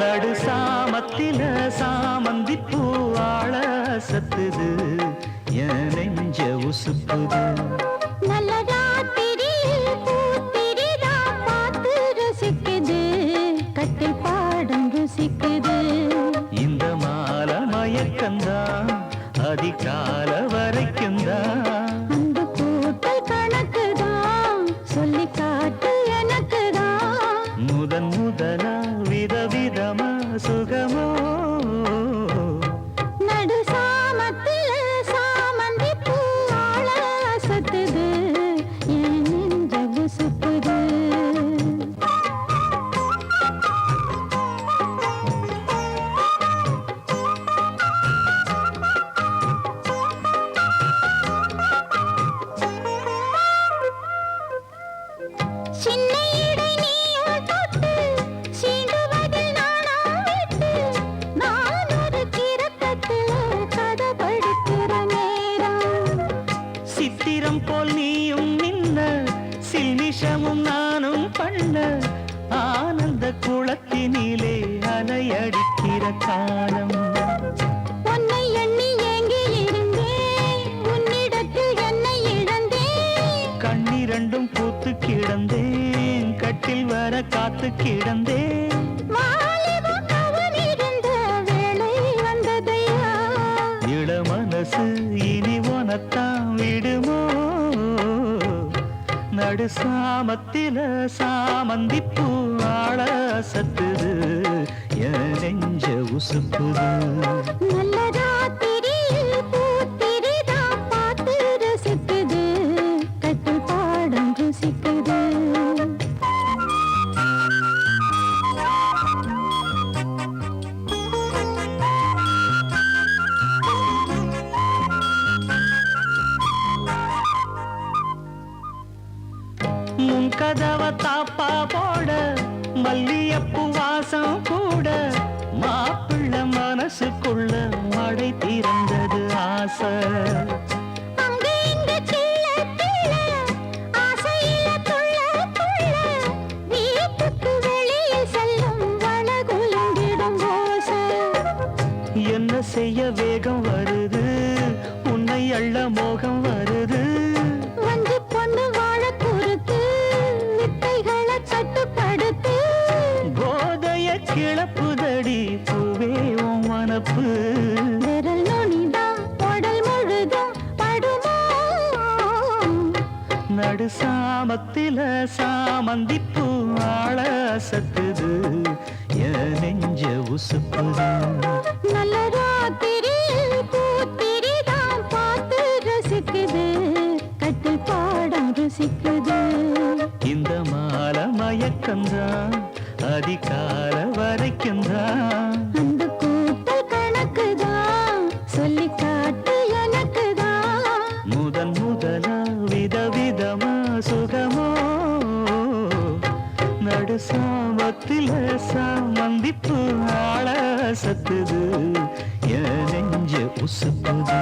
நடு சாமத்தில சாமந்தி பூவாழ சத்துது. என் நெஞ்ச உசுப்புது நல்ல ராத்திரியில் பூத்திரிதா பார்த்து ரசிக்குது. கட்டில் சித்திரம் போல் நீயும் நின்ன சில்மிஷமும் நானும் பண்ண ஆனந்த குளத்தினிலே அலையடிக்கிற காலம். கண்ணிரண்டும் பூத்து கிடந்தேன். கட்டில் வர காத்து கிடந்தேன். இள மனசு இனி உனத்தான் விடுமோ? நடு சாமத்தில சாமந்தி பூ ஆள சத்துது. என் நெஞ்ச உசுப்புது கதவ தாப்பா போட மல்லியப்பு வாசம் கூட. மாப்பிள்ள மனசுக்குள்ள மடை திறந்தது ஆசை. கிளப்புதடி பூவே உன் மனப்பு. விரல் நுனிதான் உடல் முழுதும் படுமோ நடு சாமத்தில சாமந்தி பூ ஆள சத்துது என் நெஞ்ச உசுப்புது. நல்ல ராத்திரியில் பூத்திரிதான் பார்த்து ரசிக்குது கட்டில் பாடம் ருசிக்குது. இந்த மால மயக்கந்தான் அதிகால வரைக்கும் தான் அந்த கூட்டல் கணக்குதான் சொல்லி காட்டு எனக்குதான். முதன் முதலா விதவிதமா சுகமோ? நடு சாமத்தில சாமந்திப்பு ஆள சத்துது என் நெஞ்ச உசுப்புது